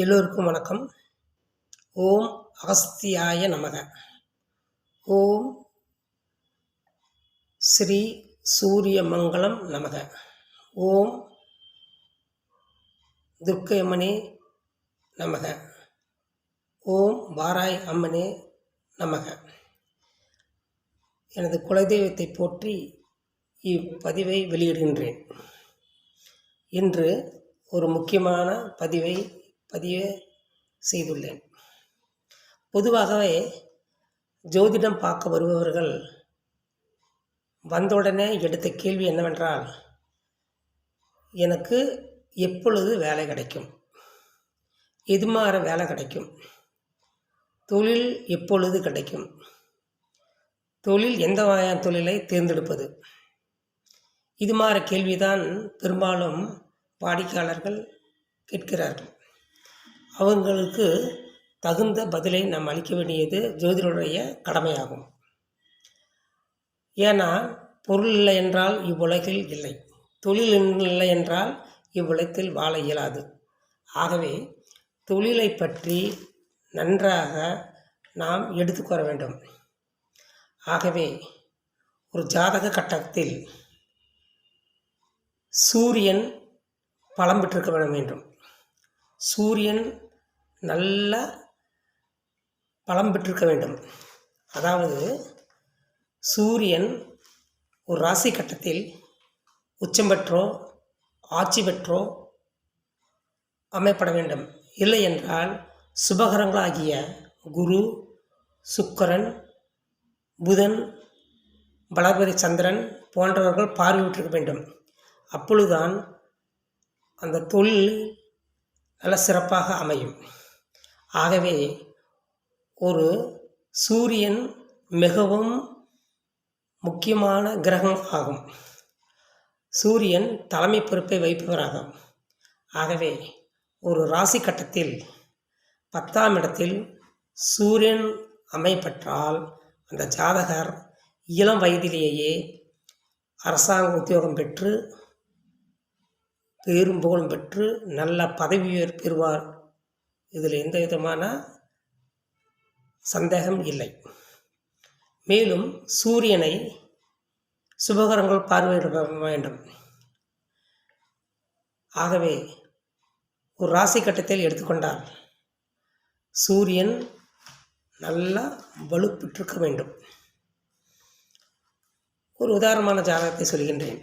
எல்லோருக்கும் வணக்கம். ஓம் அகஸ்தியாய நமக. ஓம் ஸ்ரீ சூரியமங்கலம் நமக. ஓம் துர்க்கையம்மனே நமக. ஓம் வாராய் அம்மனே நமக. எனது குலதெய்வத்தை போற்றி இப்பதிவை வெளியிடுகின்றேன். இன்று ஒரு முக்கியமான பதிவை பதிவு செய்துள்ளேன். பொதுவாகவே ஜோதிடம் பார்க்க வருபவர்கள் வந்தவுடனே எடுத்த கேள்வி என்னவென்றால் எனக்கு எப்பொழுது வேலை கிடைக்கும்? எது மாற வேலை கிடைக்கும்? தொழில் எப்பொழுது கிடைக்கும்? தொழில் எந்த வகையான தொழிலை தேர்ந்தெடுப்பது? இது மாதிரி கேள்விதான் பெரும்பாலும் வாடிக்கையாளர்கள் கேட்கிறார்கள். அவங்களுக்கு தகுந்த பதிலை நாம் அளிக்க வேண்டியது ஜோதிடருடைய கடமையாகும். ஏன்னா பொருள் இல்லை என்றால் இவ்வுலகில் இல்லை. தொழில் இல்லை என்றால் இவ்வுலகத்தில் வாழ இயலாது. ஆகவே தொழிலை பற்றி நன்றாக நாம் எடுத்துக்கொள்ள வேண்டும். ஆகவே ஒரு ஜாதக கட்டத்தில் சூரியன் பலம் பெற்றிருக்க வேண்டும். சூரியன் நல்ல பலம் பெற்றிருக்க வேண்டும். அதாவது சூரியன் ஒரு ராசி கட்டத்தில் உச்சம் பெற்றோ ஆட்சி பெற்றோ அமைப்பட வேண்டும். இல்லை என்றால் சுபகரங்களாகிய குரு சுக்கரன் புதன் பலபதி சந்திரன் போன்றவர்கள் பார்வையிட்டிருக்க வேண்டும். அப்பொழுதுதான் அந்த தொழில் நல்ல சிறப்பாக அமையும். ஆகவே ஒரு சூரியன் மிகவும் முக்கியமான கிரகம் ஆகும். சூரியன் தலைமை பொறுப்பை வைப்பவராகும் ஆகவே ஒரு ராசி கட்டத்தில் பத்தாம் இடத்தில் சூரியன் அமைப்பற்றால் அந்த ஜாதகர் இளம் வயதிலேயே அரசாங்க உத்தியோகம் பெற்று பேரும் புகழும் பெற்று நல்ல பதவி பெறுவார். இதில் எந்த விதமான சந்தேகம் இல்லை. மேலும் சூரியனை சுபகரங்கள் பார்வையிட வேண்டும். ஆகவே ஒரு ராசி கட்டத்தில் எடுத்துக்கொண்டால் சூரியன் நல்லா வலுப்பெற்றிருக்க வேண்டும். ஒரு உதாரணமான ஜாதகத்தை சொல்கின்றேன்.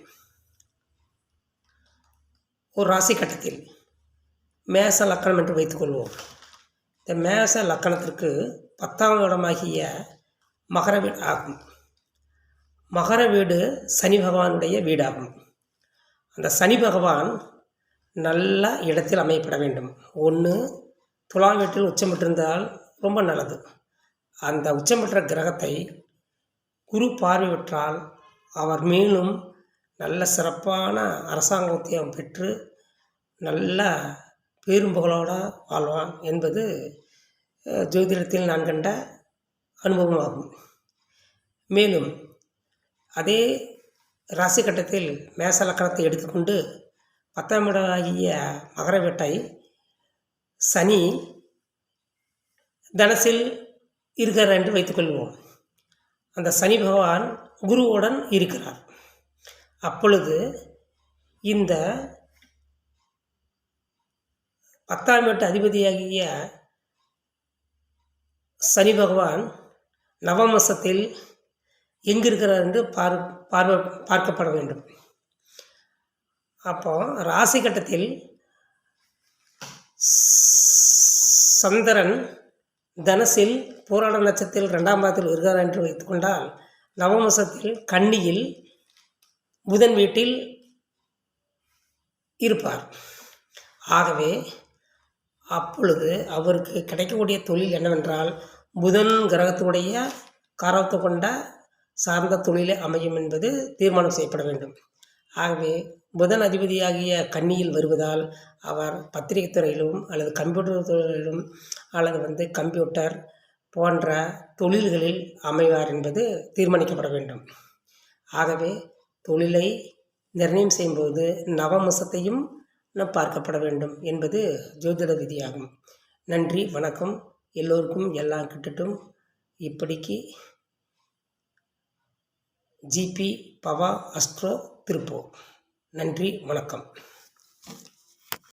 ஒரு ராசி கட்டத்தில் மேச லக்கணம் என்று வைத்துக்கொள்வோம் இந்த மேச லக்கணத்திற்கு பத்தாம் இடமாகிய மகர வீடு ஆகும். மகர வீடு சனி பகவானுடைய வீடாகும். அந்த சனி பகவான் நல்ல இடத்தில் அமையப்பட வேண்டும். ஒன்று துலா வீட்டில் உச்சம் பெற்றிருந்தால் ரொம்ப நல்லது. அந்த உச்சம் பெற்ற கிரகத்தை குரு பார்வையிட்டால் அவர் மேலும் நல்ல சிறப்பான அரசாங்கத்தையும் பெற்று நல்ல பேரும் புகழோடு வாழ்வான் என்பது ஜோதிடத்தில் நான் கண்ட அனுபவமாகும். மேலும் அதே ராசி கட்டத்தில் மேச லக்கணத்தை எடுத்துக்கொண்டு பத்தாம் இடமாகிய மகர வேட்டை சனி தனசில் இருக்கிறார் என்று வைத்துக்கொள்வோம். அந்த சனி பகவான் குருவுடன் இருக்கிறார். அப்பொழுது இந்த பத்தாம் வீட்டு அதிபதியாகிய சனி பகவான் நவமசத்தில் எங்கிருக்கிறார் என்று பார் பார்வை பார்க்கப்பட வேண்டும். அப்போ ராசி கட்டத்தில் சந்திரன் தனசில் போராட நட்சத்திரத்தில் ரெண்டாம் பாதத்தில் இருக்கிறார் என்று வைத்துக்கொண்டால் நவமசத்தில் கன்னியில் புதன் வீட்டில் இருப்பார். ஆகவே அப்பொழுது அவருக்கு கிடைக்கக்கூடிய தொழில் என்னவென்றால் புதன் கிரகத்துடைய காரத்தை கொண்ட சார்ந்த தொழிலே அமையும் என்பது தீர்மானம் செய்யப்பட வேண்டும். ஆகவே புதன் அதிபதியாகிய கன்னியில் வருவதால் அவர் பத்திரிகை துறையிலும் அல்லது கம்ப்யூட்டர் துறையிலும் அல்லது வந்து கம்ப்யூட்டர் போன்ற தொழில்களில் அமைவார் என்பது தீர்மானிக்கப்பட வேண்டும். ஆகவே தொழிலை நிர்ணயம் செய்யும்போது நவமசத்தையும் பார்க்கப்பட வேண்டும் என்பது ஜோதிட விதியாகும். நன்றி வணக்கம். எல்லோருக்கும் எல்லாம் கிட்டட்டும் இப்படிக்கு ஜிபி பவா அஸ்ட்ரோ திருப்பூர் நன்றி வணக்கம்.